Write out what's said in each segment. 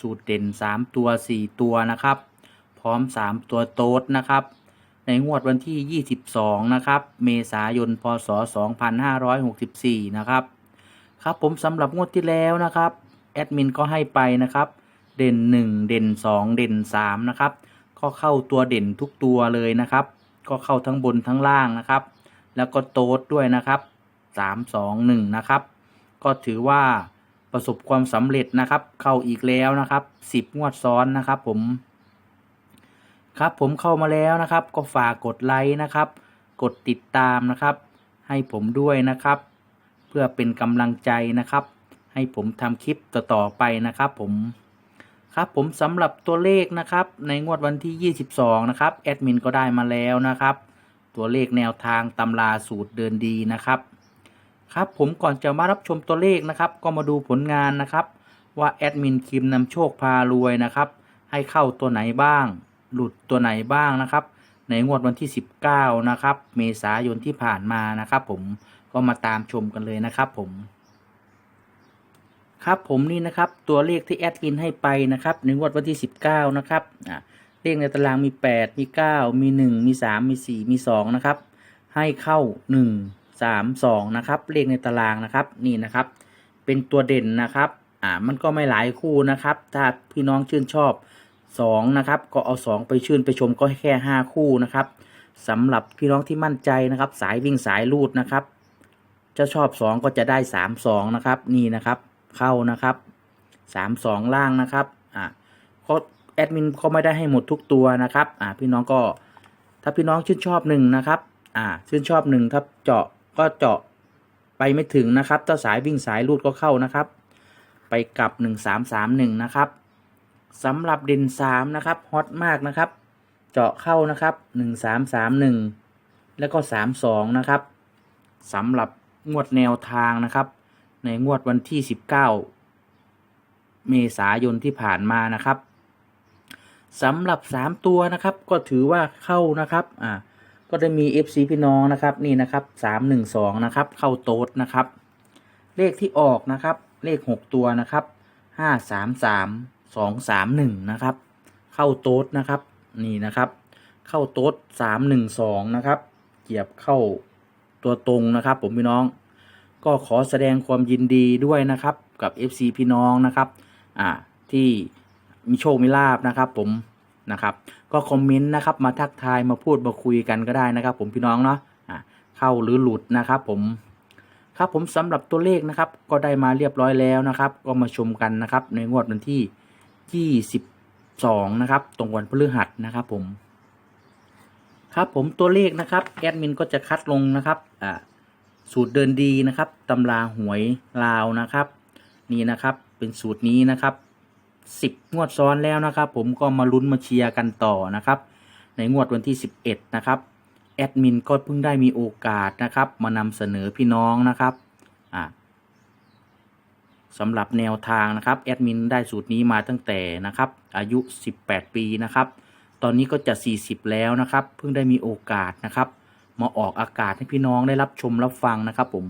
สูตรเด่น 3 ตัว 4 ตัวนะครับ พร้อม 3 ตัวโต๊ดนะครับ ในงวดวันที่ 22 นะครับ เมษายน พศ 2564 นะครับ ครับผมสำหรับงวดที่แล้วนะครับ แอดมินก็ให้ไปนะครับ เด่น 1 เด่น 2 เด่น 3 นะครับ ก็เข้าตัวเด่นทุกตัวเลยนะครับ ก็เข้าทั้งบนทั้งล่างนะครับ แล้วก็โต๊ดด้วยนะครับ 3 2 1 นะครับ ก็ถือว่า ประสบความสำเร็จนะครับ เข้าอีกแล้วนะครับ10งวดซ้อนนะครับ ผม ครับผมเข้ามาแล้วนะครับ ก็ฝากกดไลค์นะครับ กดติดตามนะครับ ให้ผมด้วยนะครับ เพื่อเป็นกำลังใจนะครับ ให้ผมทำคลิปต่อๆไปนะครับ ผมครับผมสำหรับตัวเลขนะครับ ในงวดวันที่ 22 นะครับแอดมินก็ได้มาแล้วนะครับ ตัวเลขแนวทางตำราสูตรเดินดีนะครับ ครับผมก่อนจะมารับชมตัวเลขนะครับก็มาดูผลงานนะครับ ว่าแอดมินคิมนำโชคพารวยนะครับ ให้เข้าตัวไหนบ้าง หลุดตัวไหนบ้างนะครับ ในงวดวันที่ 19 นะครับ เมษายนที่ผ่านมานะครับผมก็มาตามชมกันเลยนะครับผมครับผมนี่นะครับตัวเลขที่แอดมินให้ไปนะครับในงวดวันที่ 19 นะครับอ่าเลขในตารางมี 8 มี 9 มี 1 มี 3 มี 4 มี 2 นะครับ ให้เข้า 1 3 2นะครับเลขในตารางนะครับนี่นะครับ เป็นตัวเด่นนะครับอ่ามันก็ไม่หลายคู่นะครับ ถ้าพี่น้องชื่นชอบ2นะครับก็เอา 2 ไปชื่นไปชมก็แค่ 5 คู่นะครับสำหรับพี่น้องที่มั่นใจนะครับ สายวิ่งสายลูดนะครับจะชอบ 2 ก็จะได้ 3 2นะครับนี่นะครับเข้านะครับ 3 2 ล่างนะครับอ่าก็แอดมินก็ไม่ได้ให้หมดทุกตัวนะครับอ่าพี่น้องก็ถ้าพี่น้องชื่นชอบหนึ่งนะครับอ่าชื่นชอบหนึ่งถ้าเจาะ ก็เจาะไปไม่ถึงนะครับถ้าสายวิ่งสายลูดก็เข้านะครับ ไปกลับหนึ่งสามสามหนึ่งนะครับสำหรับเด่นสามนะครับฮอตมากนะครับ เจาะเข้านะครับหนึ่งสามสามหนึ่งแล้วก็สามสองนะครับสำหรับงวดแนวทางนะครับ ในงวดวันที่สิบเก้าเมษายนที่ผ่านมานะครับสำหรับสามตัวนะครับก็ถือว่าเข้านะครับอ่า ก็ได้มี FC พี่น้องนะครับนี่นะครับสามหนึ่งสองนะครับเข้าโต๊ดนะครับ เลขที่ออกนะครับ เลขหกตัวนะครับห้าสามสามสองสามหนึ่งนะครับ เข้าโต๊ดนะครับนี่นะครับ เข้าโต๊ดสามหนึ่งสองนะครับเกียบเข้าตัวตรงนะครับ ผมพี่น้อง ก็ขอแสดงความยินดีด้วยนะครับ กับ FC พี่น้องนะครับ อ่าที่มีโชคมีลาบนะครับ ผม นะครับ ก็คอมเมนต์นะครับมาทักทายมาพูดมาคุยกันก็ได้นะครับ ผมพี่น้องเนาะเข้าหรือหลุดนะครับผมครับผมสำหรับตัวเลขนะครับ ก็ได้มาเรียบร้อยแล้วนะครับ ก็มาชมกันนะครับ ในงวดวันที่ 22 นะครับ ตรงวันพฤหัสนะครับผม ครับผมตัวเลขนะครับแอดมินก็จะคัดลงนะครับอ่าสูตรเดินดีนะครับตำราหวยลาวนะครับ นี่นะครับเป็นสูตรนี้นะครับ 10 งวดซ้อนแล้วนะครับ ผมก็มาลุ้นมาเชียร์กันต่อนะครับ ในงวดวันที่ 11 นะครับแอดมินก็เพิ่งได้มีโอกาสนะครับ มานำเสนอพี่น้องนะครับอ่าสำหรับแนวทางนะครับแอดมินได้สูตรนี้มาตั้งแต่นะครับ อายุ 18 ปีนะครับ ตอนนี้ก็จะ 40 แล้วนะครับ เพิ่งได้มีโอกาสนะครับ มาออกอากาศให้พี่น้องได้รับชมรับฟังนะครับผม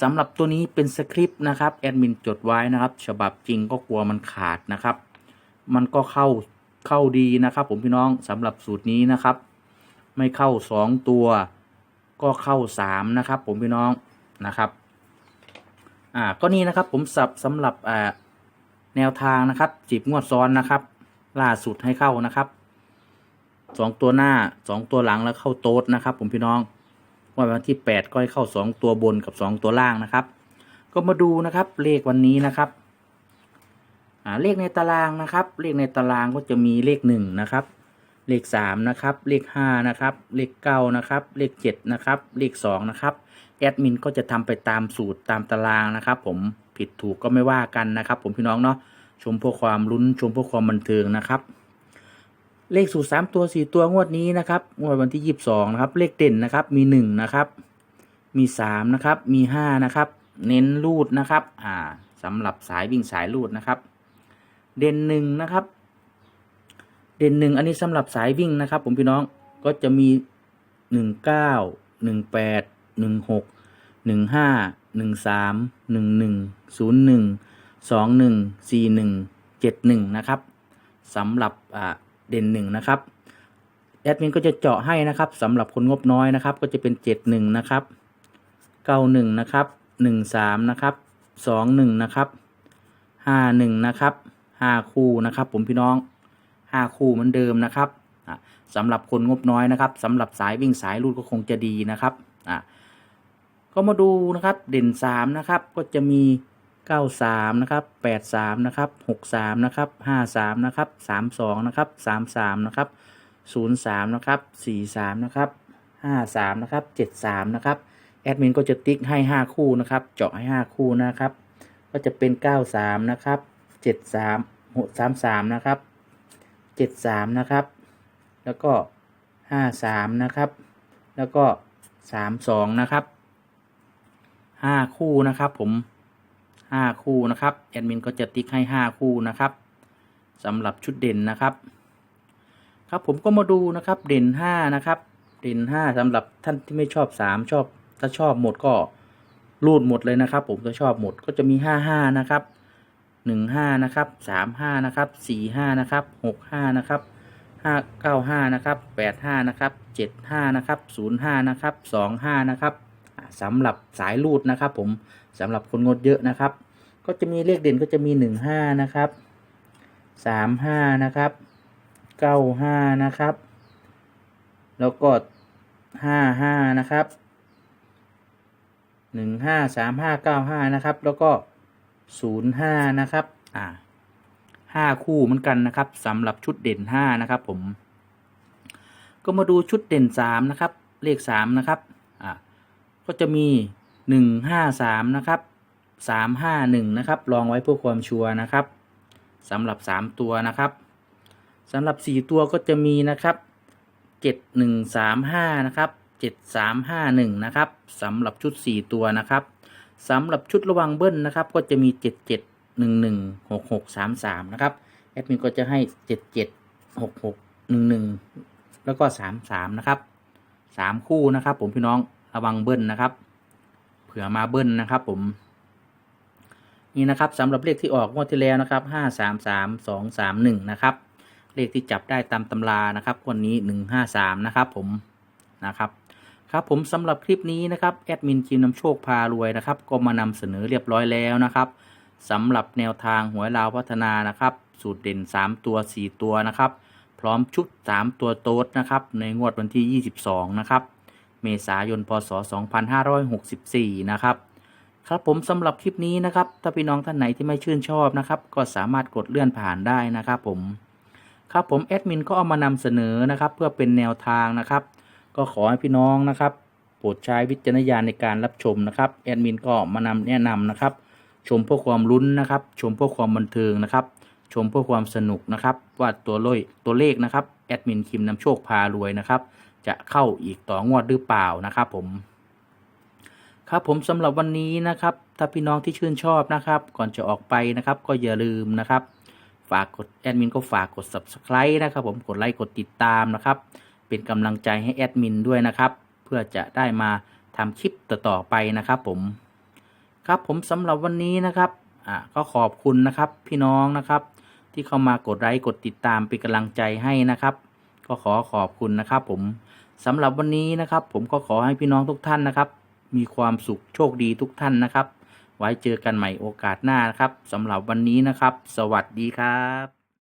สำหรับตัวนี้เป็นสคริปต์นะครับแอดมินจดไว้นะครับ ฉบับจริงก็กลัวมันขาดนะครับ มันก็เข้าเข้าดีนะครับ ผมพี่น้องสำหรับสูตรนี้นะครับ ไม่เข้าสองตัว ก็เข้าสามนะครับ ผมพี่น้องนะครับอ่าก็นี่นะครับผมสับสำหรับอ่าแนวทางนะครับจีบงวดซ้อนนะครับ ล่าสุดให้เข้านะครับสองตัวหน้าสองตัวหลังแล้วเข้าโต๊ดนะครับ ผมพี่น้อง ว่าวันที่แปดก็ให้เข้าสองตัวบนกับสองตัวล่างนะครับ ก็มาดูนะครับเลขวันนี้นะครับเลขในตารางนะครับ เลขในตารางก็จะมีเลขหนึ่งนะครับเลขสามนะครับเลขห้านะครับเลขเก้านะครับเลขเจ็ดนะครับเลขสองนะครับแอดมินก็จะทำไปตามสูตรตามตารางนะครับ ผมผิดถูกก็ไม่ว่ากันนะครับ ผมพี่น้องเนาะชมเพื่อความลุ้นชมเพื่อความบันเทิงนะครับ เลขสูตรสามตัวสี่ตัวงวดนี้นะครับงวดวันที่ยี่สิบสองนะครับเลขเด่นนะครับมีหนึ่งนะครับ มีสามนะครับมีห้านะครับ เน้นรูดนะครับอ่าสำหรับสายวิ่งสายรูดนะครับ เด่นหนึ่งนะครับ เด่นหนึ่งอันนี้สำหรับสายวิ่งนะครับ ผมพี่น้องก็จะมีหนึ่งเก้าหนึ่งแปดหนึ่งหกหนึ่งห้าหนึ่งสามหนึ่งหนึ่งศูนย์หนึ่งสองหนึ่งสี่หนึ่งเจ็ดหนึ่งนะครับสำหรับอ่า เด่นหนึ่งนะครับแอดมินก็จะเจาะให้นะครับสำหรับคนงบน้อยนะครับ ก็จะเป็นเจ็ดหนึ่งนะครับเก้าหนึ่งนะครับหนึ่งสามนะครับสองหนึ่งนะครับห้าหนึ่งนะครับห้าคู่นะครับ ผมพี่น้องห้าคู่เหมือนเดิมนะครับสำหรับคนงบน้อยนะครับสำหรับสายวิ่งสายรูดก็คงจะดีนะครับก็มาดูนะครับเด่นสามนะครับ ก็จะมี เก้าสามนะครับแปดสามนะครับหกสามนะครับห้าสามนะครับสามสองนะครับสามสามนะครับศูนย์สามนะครับสี่สามนะครับห้าสามนะครับเจ็ดสามนะครับแอดมินก็จะติ๊กให้ห้าคู่นะครับ เจาะให้ห้าคู่นะครับ ก็จะเป็นเก้าสามนะครับเจ็ดสามสามสามนะครับเจ็ดสามนะครับ แล้วก็ห้าสามนะครับ แล้วก็สามสองนะครับห้าคู่นะครับผม ห้าคู่นะครับแอดมินก็จะติ๊กให้ห้าคู่นะครับสำหรับชุดเด่นนะครับ ครับผมก็มาดูนะครับเด่นห้านะครับ เด่นห้าสำหรับท่านที่ไม่ชอบสามชอบ ถ้าชอบหมดก็รูดหมดเลยนะครับ ผมถ้าชอบหมดก็จะมีห้าห้านะครับหนึ่งห้านะครับสามห้านะครับสี่ห้านะครับหกห้านะครับห้าเก้าห้านะครับแปดห้านะครับเจ็ดห้านะครับศูนย์ห้านะครับสองห้านะครับอ่าสำหรับสายรูดนะครับผม สำหรับคนงดเยอะนะครับ ก็จะมีเลขเด่นก็จะมีหนึ่งห้านะครับสามห้านะครับเก้าห้านะครับ แล้วก็ห้าห้านะครับหนึ่งห้าสามห้าเก้าห้านะครับ แล้วก็ศูนย์ห้านะครับ อ่าห้าคู่เหมือนกันนะครับสำหรับชุดเด่นห้านะครับผม ก็มาดูชุดเด่นสามนะครับ เลขสามนะครับ อ่าก็จะมี หนึ่งห้าสามนะครับสามห้าหนึ่งนะครับ ลองไว้เพื่อความชัวร์นะครับสำหรับสามตัวนะครับสำหรับสี่ตัวก็จะมีนะครับเจ็ดหนึ่งสามห้านะครับเจ็ดสามห้าหนึ่งนะครับสำหรับชุดสี่ตัวนะครับสำหรับชุดระวังเบิ้ลนะครับ ก็จะมีเจ็ดเจ็ดหนึ่งหนึ่งหกหกสามสามนะครับแอดมินก็จะให้เจ็ดเจ็ดหกหกหนึ่งหนึ่งแล้วก็สามสามนะครับสามคู่นะครับ ผมพี่น้องระวังเบิ้ลนะครับ เผื่อมาเบิ้ลนะครับผม นี่นะครับสำหรับเลขที่ออกงวดที่แล้วนะครับห้าสามสามสองสามหนึ่งนะครับ เลขที่จับได้ตามตำรานะครับวันนี้หนึ่งห้าสามนะครับผมนะครับครับผมสำหรับคลิปนี้นะครับแอดมินคิวนำโชคพารวยนะครับ ก็มานำเสนอเรียบร้อยแล้วนะครับสำหรับแนวทางหวยลาวพัฒนานะครับ สูตรเด่น 3 ตัว 4 ตัวนะครับ พร้อมชุด 3 ตัวโต๊ดนะครับ ในงวดวันที่ 22 นะครับ เมษายน พศ 2564 นะครับ ครับผมสำหรับคลิปนี้นะครับ ถ้าพี่น้องท่านไหนที่ไม่ชื่นชอบนะครับ ก็สามารถกดเลื่อนผ่านได้นะครับผม ครับผมแอดมินก็เอามานำเสนอนะครับ เพื่อเป็นแนวทางนะครับ ก็ขอให้พี่น้องนะครับโปรดใช้วิจารณญาณในการรับชมนะครับแอดมินก็มานำแนะนำนะครับ ชมเพื่อความลุ้นนะครับ ชมเพื่อความบันเทิงนะครับ ชมเพื่อความสนุกนะครับ ว่าตัวเลขตัวเลขนะครับแอดมินคิมนำโชคพารวยนะครับ จะเข้าอีกต่องวดหรือเปล่านะครับผม ครับผมสำหรับวันนี้นะครับ ถ้าพี่น้องที่ชื่นชอบนะครับ ก่อนจะออกไปนะครับ ก็อย่าลืมนะครับ ฝากกดแอดมินก็ฝากกด subscribe นะครับ ผมกดไลค์กดติดตามนะครับ เป็นกำลังใจให้แอดมินด้วยนะครับ เพื่อจะได้มาทำคลิปต่อๆไปนะครับ ผม ครับผมสำหรับวันนี้นะครับอ่าก็ขอบคุณนะครับพี่น้องนะครับ ที่เข้ามากดไลค์กดติดตามเป็นกำลังใจให้นะครับ ก็ขอขอบคุณนะครับผมสำหรับวันนี้นะครับ ผมก็ขอให้พี่น้องทุกท่านนะครับ มีความสุขโชคดีทุกท่านนะครับ ไว้เจอกันใหม่โอกาสหน้านะครับสำหรับวันนี้นะครับ สวัสดีครับ